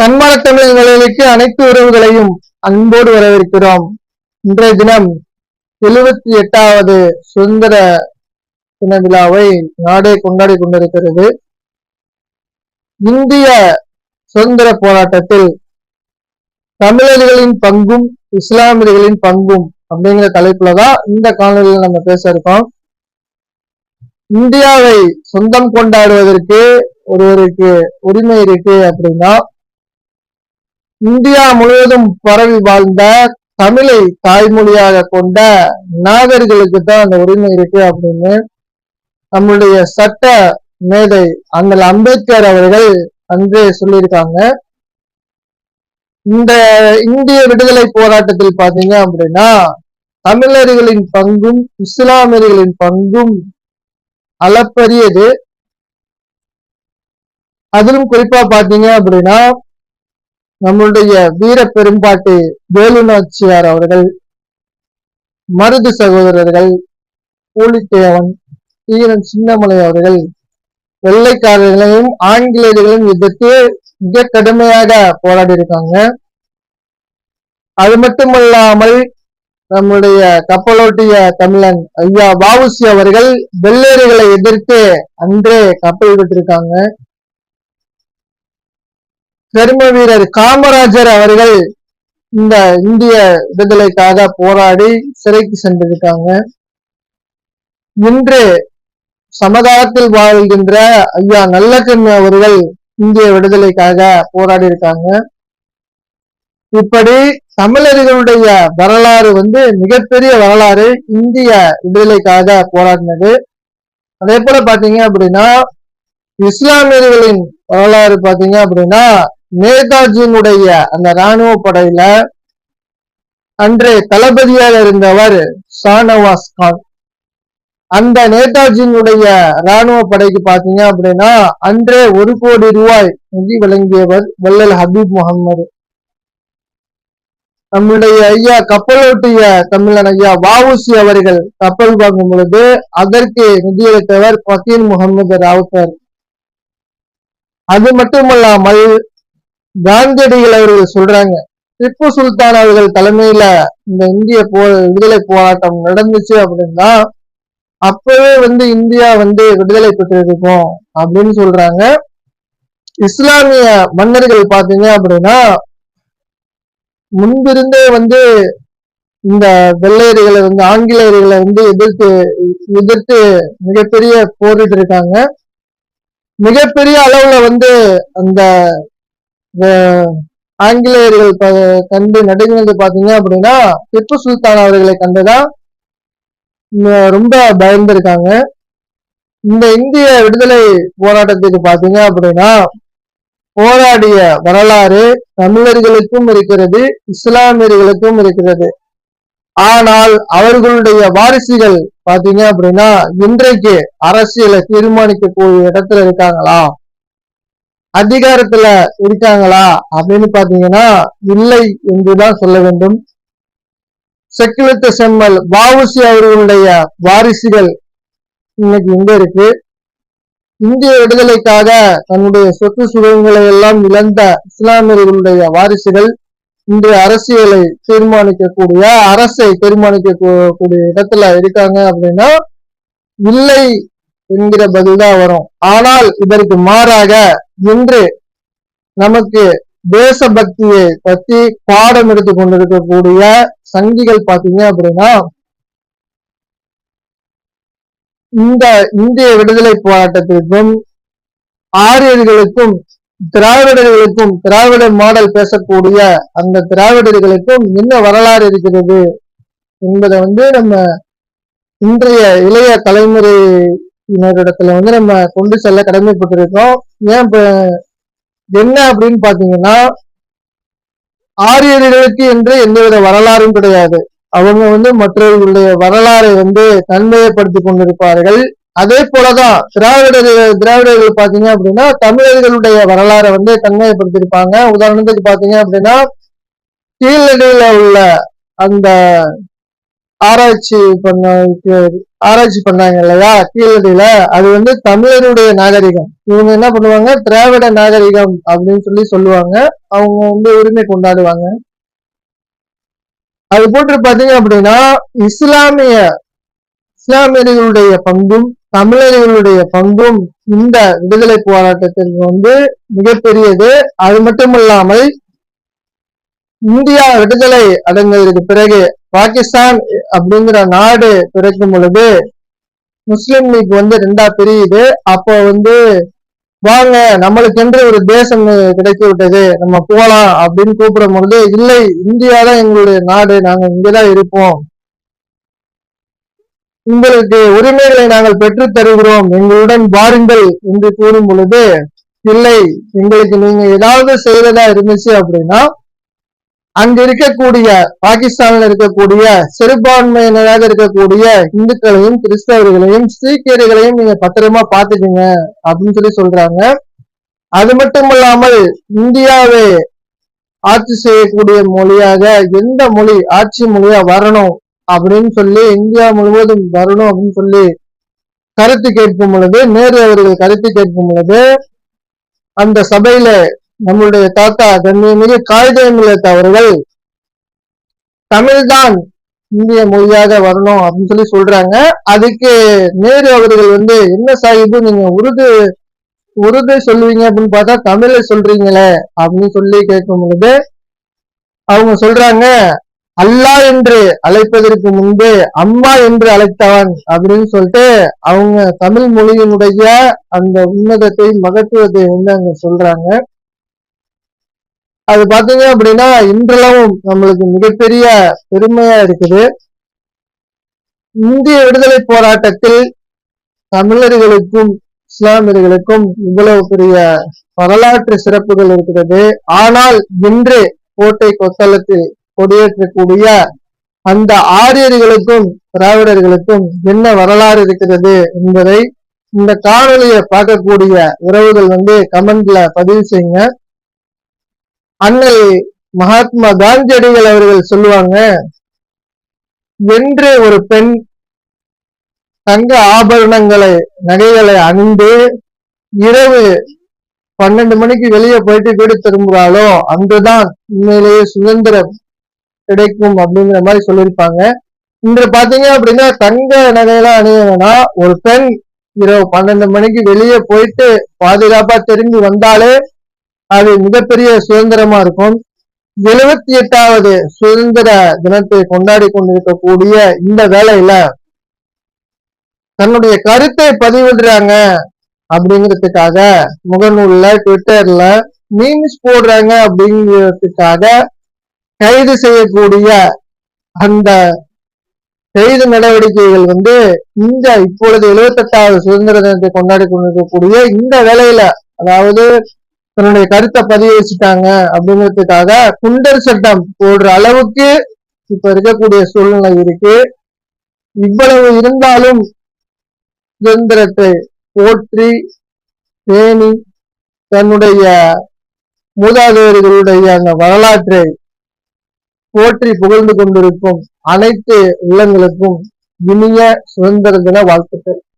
தன்மான தமிழ் நிலையலுக்கு அனைத்து உறவுகளையும் அன்போடு வரவேற்கிறோம். இன்றைய தினம் எழுபத்தி எட்டாவது சுதந்திர தின விழாவை நாடே கொண்டாடி கொண்டிருக்கிறது. இந்திய சுதந்திர போராட்டத்தில் தமிழர்களின் பங்கும் இஸ்லாமியர்களின் பங்கும் அப்படிங்கிற தலைப்புல தான் இந்த காணொலியில் நம்ம பேச இருக்கோம். இந்தியாவை சொந்தம் கொண்டாடுவதற்கு ஒருவருக்கு உரிமை இருக்கு அப்படின்னா இந்தியா முழுவதும் பரவி வாழ்ந்த தமிழை தாய்மொழியாக கொண்ட நாகர்களுக்கு தான் அந்த உரிமை இருக்கு அப்படின்னு நம்முடைய சட்ட மேதை அண்ணல் அம்பேத்கர் அவர்கள் அன்றே சொல்லியிருக்காங்க. இந்த இந்திய விடுதலை போராட்டத்தில் பாத்தீங்க அப்படின்னா தமிழர்களின் பங்கும் இஸ்லாமியர்களின் பங்கும் அளப்பரியது. அதிலும் குறிப்பா பாத்தீங்க அப்படின்னா நம்மளுடைய வீர பெரும்பாட்டு வேலு நாச்சியார் அவர்கள் மருது சகோதரர்கள் பூலித்தேவன் தீரன் சின்னமலை அவர்கள் வெள்ளைக்காரர்களையும் ஆங்கிலேயர்களையும் எதிர்த்து மிக கடுமையாக போராடி இருக்காங்க அது மட்டுமல்லாமல் நம்முடைய கப்பலோட்டிய தமிழன் ஐயா வாவுசி அவர்கள் வெள்ளையர்களை எதிர்த்து அன்றே கப்பல் விட்டிருக்காங்க. கரும வீரர் காமராஜர் அவர்கள் இந்த இந்திய விடுதலைக்காக போராடி சிறைக்கு சென்றிருக்காங்க. இன்று சமகாலத்தில் வாழ்கின்ற ஐயா நல்லக்கண்ணு அவர்கள் இந்திய விடுதலைக்காக போராடி இருக்காங்க இப்படி தமிழர்களுடைய வரலாறு வந்து மிகப்பெரிய வரலாறு இந்திய விடுதலைக்காக போராடினது. அதே போல பாத்தீங்க அப்படின்னா இஸ்லாமியர்களின் வரலாறு பாத்தீங்க அப்படின்னா நேதாஜியினுடைய அந்த ராணுவ படையில அன்று தளபதியாக இருந்தவர் ஷானவாஸ் கான். அந்த நேதாஜியினுடைய ராணுவ படைக்கு பாத்தீங்க அப்படின்னா அன்றே ஒரு கோடி ரூபாய் நிதி வழங்கியவர் வள்ளல் ஹபீப் முகமது நம்முடைய ஐயா கப்பலோட்டிய தமிழன் ஐயா வாவுசி அவர்கள் கப்பல் வாங்கும் பொழுது அதற்கு நிதியளித்தவர் பக்கீர் முகமது ராவுத்தர். அது மட்டுமல்லாமல் காந்தியடிகள் அவர்கள் சொல்றாங்க திப்பு சுல்தான் அவர்கள் தலைமையில இந்த இந்திய போ விடுதலை போராட்டம் நடந்துச்சு அப்படின்னா அப்பவே வந்து இந்தியா வந்து விடுதலை பெற்றிருக்கும் அப்படின்னு சொல்றாங்க. இஸ்லாமிய மன்னர்கள் பாத்தீங்க அப்படின்னா முன்பிருந்தே வந்து இந்த வெள்ளையர்களை வந்து ஆங்கிலேயர்களை வந்து எதிர்த்து எதிர்த்து மிகப்பெரிய போரிட்டு இருக்காங்க. மிகப்பெரிய அளவுல வந்து அந்த ஆங்கிலேயர்கள் கண்டு நடுங்கினது பாத்தீங்க அப்படின்னா திப்பு சுல்தான் அவர்களை கண்டுதான் ரொம்ப பயந்திருக்காங்க. இந்த இந்திய விடுதலை போராட்டத்துக்கு பாத்தீங்க அப்படின்னா போராடிய வரலாறு தமிழர்களுக்கும் இருக்கிறது இஸ்லாமியர்களுக்கும் இருக்கிறது. ஆனால் அவர்களுடைய வாரிசுகள் பாத்தீங்க அப்படின்னா இன்றைக்கு அரசியலை தீர்மானிக்கக்கூடிய இடத்துல இருக்காங்களா? அதிகாரத்துல இருக்காங்களா அப்படின்னு பாத்தீங்கன்னா இல்லை என்றுதான் சொல்ல வேண்டும். செக்குலத்த செம்மல் வாவுசி அவர்களுடைய வாரிசுகள் இன்னைக்கு எங்க இருக்கு? இந்திய விடுதலைக்காக தன்னுடைய சொத்து சுகங்களை எல்லாம் இழந்த இஸ்லாமியர்களுடைய வாரிசுகள் இன்றைய அரசியலை தீர்மானிக்கக்கூடிய அரசை தீர்மானிக்க கூடிய இடத்துல இருக்காங்க அப்படின்னா இல்லை என்கிற பதில்தான் வரும். ஆனால் இதற்கு மாறாக இன்று நமக்கு தேசபக்தியை பத்தி பாடம் எடுத்து கொண்டிருக்கக்கூடிய சங்கிகள் பாத்தீங்க அப்படின்னா இந்த இந்திய விடுதலை போராட்டத்திற்கும் ஆரியர்களுக்கும் திராவிடர்களுக்கும் திராவிட மாடல் பேசக்கூடிய அந்த திராவிடர்களுக்கும் என்ன வரலாறு இருக்கிறது என்பதை வந்து நம்ம இன்றைய இளைய தலைமுறை இடத்துல வந்து நம்ம கொண்டு செல்ல கடமைப்பட்டிருக்கோம். ஏன் இப்ப என்ன அப்படின்னு பாத்தீங்கன்னா ஆரியர்களுக்கு என்று எந்தவித வரலாறும் கிடையாது. அவங்க வந்து மற்றவர்களுடைய வரலாறை வந்து தன்மையப்படுத்தி கொண்டிருப்பார்கள். அதே போலதான் திராவிடர்கள் திராவிடர்கள் பாத்தீங்க அப்படின்னா தமிழர்களுடைய வரலாறை வந்து தன்மையப்படுத்தியிருப்பாங்க உதாரணத்துக்கு பாத்தீங்க அப்படின்னா கீழடியில உள்ள அந்த ஆராய்ச்சி பண்ண ஆராய்ச்சி பண்ணாங்க இல்லையா? கீழடியில. அது வந்து தமிழருடைய நாகரிகம். இவங்க என்ன பண்ணுவாங்க? திராவிட நாகரிகம் அப்படின்னு சொல்லி சொல்லுவாங்க. அவங்க வந்து உரிமை கொண்டாடுவாங்க. அது போட்டு பாத்தீங்க அப்படின்னா இஸ்லாமிய இஸ்லாமியர்களுடைய பங்கும் தமிழர்களுடைய பங்கும் இந்த விடுதலை போராட்டத்திற்கு வந்து மிகப்பெரியது. அது மட்டுமல்லாமல் இந்தியா விடுதலை அடைந்ததற்கு பிறகு பாகிஸ்தான் அப்படிங்கிற நாடு பிறக்கும் பொழுது முஸ்லிம் லீக் வந்து ரெண்டா பிரியுது. அப்போ வந்து வாங்க நம்மளுக்கென்று ஒரு தேசம் கிடைத்து விட்டது நம்ம போகலாம் அப்படின்னு கூப்பிடும் பொழுது இல்லை இந்தியா தான் எங்களுடைய நாடு நாங்கள் இங்கேதான் இருப்போம். உங்களுக்கு உரிமைகளை நாங்கள் பெற்று தருகிறோம். எங்களுடன் வாருங்கள் என்று கூறும் பொழுது இல்லை எங்களுக்கு நீங்க ஏதாவது செய்யறதா இருந்துச்சு அப்படின்னா அங்கு இருக்கக்கூடிய பாகிஸ்தான்ல இருக்கக்கூடிய சிறுபான்மையினராக இருக்கக்கூடிய இந்துக்களையும் கிறிஸ்தவர்களையும் சீக்கியர்களையும் நீங்க பத்திரமா பாத்துக்கங்க அப்படின்னு சொல்லி சொல்றாங்க. அது மட்டுமல்லாமல் இந்தியாவை ஆட்சி செய்யக்கூடிய மொழியாக எந்த மொழி ஆட்சி மொழியா வரணும் அப்படின்னு சொல்லி இந்தியா முழுவதும் வரணும் அப்படின்னு சொல்லி கருத்து கேட்கும் பொழுது நேரு அவர்கள் கருத்து கேட்கும் பொழுது அந்த சபையில நம்மளுடைய தாத்தா கண்ணியமிகு காகிதமில்லத் அவர்கள் தமிழ்தான் இந்திய மொழியாக வரணும் அப்படின்னு சொல்லி சொல்றாங்க. அதுக்கு நேரு அவர்கள் வந்து என்ன சாஹிபு நீங்க உருது உருது சொல்லுவீங்க அப்படின்னு பார்த்தா தமிழை சொல்றீங்களே அப்படின்னு சொல்லி கேட்கும் பொழுது அவங்க சொல்றாங்க அல்லா என்று அழைப்பதற்கு முன்பே அம்மா என்று அழைத்தவன் அப்படின்னு சொல்லிட்டு அவங்க தமிழ் மொழியினுடைய அந்த உன்னதத்தை மகத்துவத்தை வந்து அங்க சொல்றாங்க. அது பாத்தீங்க அப்படின்னா இன்றளவும் நம்மளுக்கு மிகப்பெரிய பெருமையா இருக்குது. இந்திய விடுதலை போராட்டத்தில் தமிழர்களுக்கும் இஸ்லாமியர்களுக்கும் இவ்வளவு பெரிய வரலாற்று சிறப்புகள் இருக்கிறது. ஆனால் இன்று கோட்டை கொத்தளத்தில் கொடியேற்றக்கூடிய அந்த ஆரியர்களுக்கும் திராவிடர்களுக்கும் என்ன வரலாறு இருக்கிறது என்பதை இந்த காணொலியை பார்க்கக்கூடிய உறவுகள் வந்து கமெண்ட்ல பதிவு செய்யுங்க. அன்னை மகாத்மா காந்தியடிகள் அவர்கள் சொல்லுவாங்க என்று ஒரு பெண் தங்க ஆபரணங்களை நகைகளை அணிந்து இரவு பன்னெண்டு மணிக்கு வெளியே போயிட்டு வீடு திரும்புகிறாளோ அன்றுதான் உண்மையிலேயே சுதந்திரம் கிடைக்கும் அப்படிங்கிற மாதிரி சொல்லியிருப்பாங்க. இன்று பாத்தீங்க அப்படின்னா தங்க நகையெல்லாம் அணியணும்னா ஒரு பெண் இரவு பன்னெண்டு மணிக்கு வெளியே போயிட்டு பாதுகாப்பா திரும்பி வந்தாலே அது மிகப்பெரிய சுதந்திரமா இருக்கும். எழுபத்தி எட்டாவது சுதந்திர தினத்தை கொண்டாடி கொண்டிருக்கக்கூடிய இந்த வேலையில தன்னுடைய கருத்தை பதிவிடுறாங்க அப்படிங்கிறதுக்காக முகநூல்ல ட்விட்டர்ல மீன்ஸ் போடுறாங்க அப்படிங்கிறதுக்காக கைது செய்யக்கூடிய அந்த கைது நடவடிக்கைகள் வந்து இந்த இப்பொழுது எழுபத்தெட்டாவது சுதந்திர தினத்தை கொண்டாடி கொண்டிருக்கக்கூடிய இந்த வேலையில அதாவது தன்னுடைய கருத்தை பதிவு வச்சுட்டாங்க அப்படிங்கிறதுக்காக குண்டர் சட்டம் போடுற அளவுக்கு இப்ப இருக்கக்கூடிய சூழ்நிலை இருக்கு. இவ்வளவு இருந்தாலும் சுதந்திரத்தை போற்றி பேணி தன்னுடைய மூதாதையர்களுடைய அந்த வரலாற்றை போற்றி புகழ்ந்து கொண்டிருக்கும் அனைத்து உள்ளங்களுக்கும் இனிய சுதந்திர தின வாழ்த்துக்கள்.